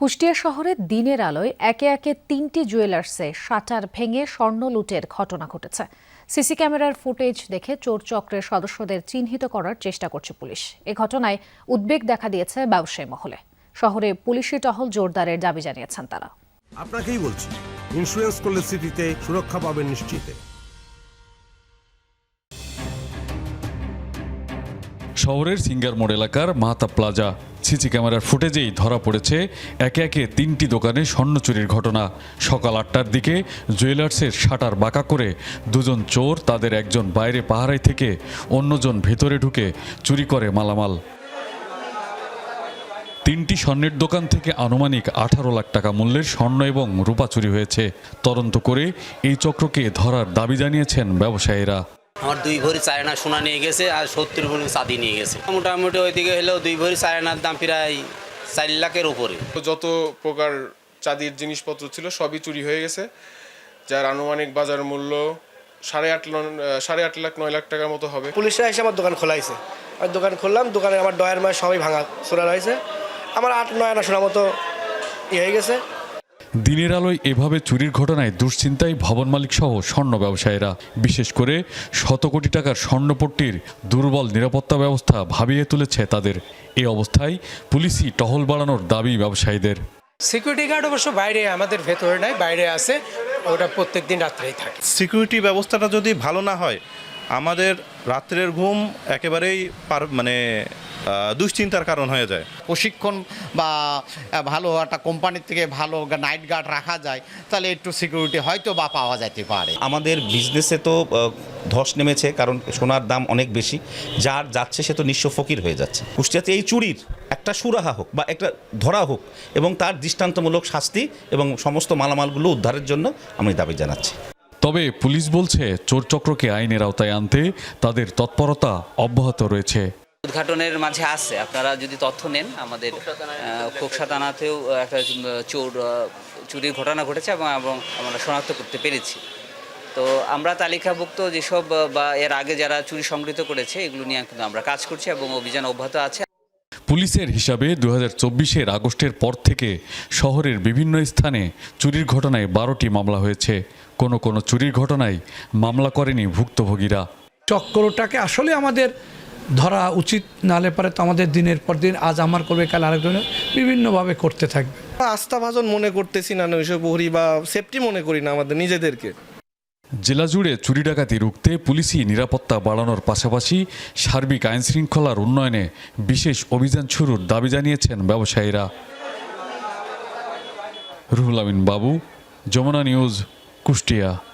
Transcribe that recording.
কুষ্টিয়া শহরে দিনের আলোয় একে একে তিনটি জুয়েলার্সে শাটার ভেঙে স্বর্ণ লুটের ঘটনা ঘটেছে। সিসি ক্যামেরার ফুটেজ দেখে চোর চক্রের সদস্যদের চিহ্নিত করার চেষ্টা করছে পুলিশ। এ ঘটনায় উদ্বেগ দেখা দিয়েছে ব্যবসায়ী মহলে। শহরে পুলিশি টহল জোরদারের দাবি জানিয়েছেন তারা। আপনাকেই বলছি ইন্স্যুরেন্স করলে সিটিতে সুরক্ষা পাবেন নিশ্চিতে। শহরের সিঙ্গার মোড় এলাকার মাহাতা প্লাজা। সিসি ক্যামেরার ফুটেজেই ধরা পড়েছে একে একে তিনটি দোকানে স্বর্ণ চুরির ঘটনা। সকাল আটটার দিকে জুয়েলার্সের শাটার বাঁকা করে দুজন চোর তাদের একজন বাইরে পাহারায় থেকে অন্যজন ভেতরে ঢুকে চুরি করে মালামাল। তিনটি স্বর্ণের দোকান থেকে আনুমানিক আঠারো লাখ টাকা মূল্যের স্বর্ণ এবং রূপা চুরি হয়েছে। তদন্ত করে এই চক্রকে ধরার দাবি জানিয়েছেন ব্যবসায়ীরা। আমার দুই ভরি চায়না সোনা নিয়ে গেছে আর সত্তর ভরি চাঁদি নিয়ে গেছে। মোটামুটি ওইদিকে হলেও দুই ভরি চায়নার দাম প্রায় চার লাখের উপরে। যত প্রকার চাঁদির জিনিসপত্র ছিল সবই চুরি হয়ে গেছে। যার আনুমানিক বাজার মূল্য সাড়ে আট সাড়ে আট লাখ নয় লাখ টাকার মতো হবে। পুলিশরা এসে আমার দোকান খোলাইছে। আমি দোকান খুললাম দোকানে আমার ডয়ের মায় সবাই ভাঙা সোনা রয়েছে। আমার আট নয় আনা সোনা মতো ইয়ে হয়ে গেছে। দিনের আলোয় এভাবে চুরির ঘটনায় দুশ্চিন্তায় ভবন মালিক সহ স্বর্ণ ব্যবসায়ীরা। বিশেষ করে শত কোটি টাকার স্বর্ণপট্টির দুর্বল নিরাপত্তা ব্যবস্থা ভাবিয়ে তুলেছে তাদের। এই অবস্থায় পুলিশি টহল বাড়ানোর দাবি ব্যবসায়ীদের। সিকিউরিটি গার্ড অবশ্য বাইরে আমাদের ভেতরে নাই বাইরে আছে। ওটা প্রত্যেক দিন রাত্রেই থাকে। সিকিউরিটি ব্যবস্থাটা যদি ভালো না হয় আমাদের রাত্রের ঘুম একেবারেই পার মানে দুশ্চিন্তার কারণ হয়ে যায়। প্রশিক্ষণ বা ভালো একটা কোম্পানির থেকে ভালো নাইট গার্ড রাখা যায় তাহলে একটু সিকিউরিটি হয়তো বা পাওয়া যেতে পারে। আমাদের বিজনেসে তো ধস নেমেছে কারণ সোনার দাম অনেক বেশি। যার যাচ্ছে সে তো নিঃস্ব ফকির হয়ে যাচ্ছে। কুষ্টিয়াতে এই চুরির একটা সুরাহা হোক বা একটা ধরা হোক এবং তার দৃষ্টান্তমূলক শাস্তি এবং সমস্ত মালামালগুলো উদ্ধারের জন্য আমি দাবি জানাচ্ছি। তবে পুলিশ বলছে চোর চক্রকে আইনের আওতায় আনতে তাদের তৎপরতা অব্যাহত রয়েছে। উদ্ঘাটনের মাঝে আছে। আপনারা যদি তথ্য নেন আমাদের আহ, খোকসা থানাতেও একটা চোর চুরির ঘটনা ঘটেছে এবং এবং আমরা শনাক্ত করতে পেরেছি। তো আমরা তালিকাভুক্ত যেসব বা এর আগে যারা চুরি সংগৃহীত করেছে এগুলো নিয়ে কিন্তু আমরা কাজ করছি এবং অভিযান অব্যাহত আছে। পুলিশের হিসাবে দু হাজার চব্বিশের আগস্টের পর থেকে শহরের বিভিন্ন স্থানে চুরির ঘটনায় বারোটি মামলা হয়েছে। কোনো কোনো চুরির ঘটনায় মামলা করেনি ভুক্তভোগীরা। চক্করটাকে আসলে আমাদের ধরা উচিত নালে পারে তো আমাদের দিনের পর দিন আজ আমার করবে কাল আরেকজনের বিভিন্নভাবে করতে থাকবে। আস্থাভাজন মনে করতেছি না নৈশ প্রহরী বা সেফটি মনে করি না আমাদের নিজেদেরকে। জেলা জুড়ে চুরি ডাকাতি রুখতে পুলিশি নিরাপত্তা বাড়ানোর পাশাপাশি সার্বিক আইন শৃঙ্খলার উন্নয়নে বিশেষ অভিযান শুরুর দাবি জানিয়েছেন ব্যবসায়ীরা। রুহুল আমিন বাবু যমুনা নিউজ কুষ্টিয়া।